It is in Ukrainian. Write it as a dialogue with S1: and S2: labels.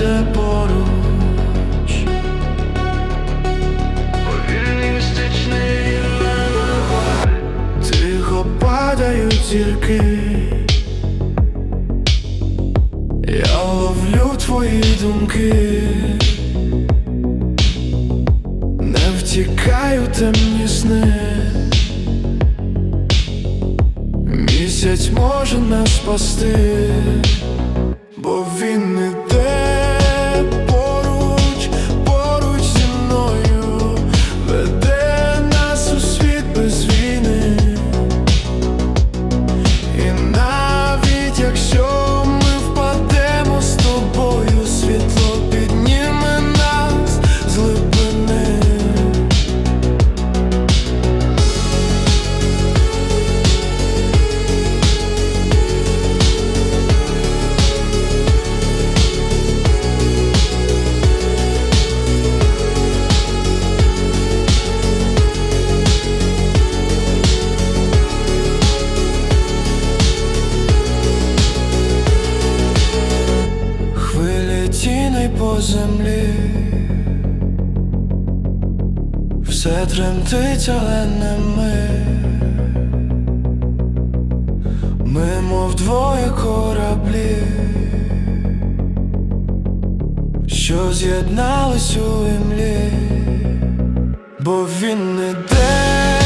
S1: Де поруч. Повільний містичний лавай тихо падають зірки. Я ловлю твої думки, не втікаю темні сни. Місяць може нас спасти, бо Тіней по землі, все тремтить, але не ми. Ми, мов двоє кораблі, що з'єднались у імлі, бо він не де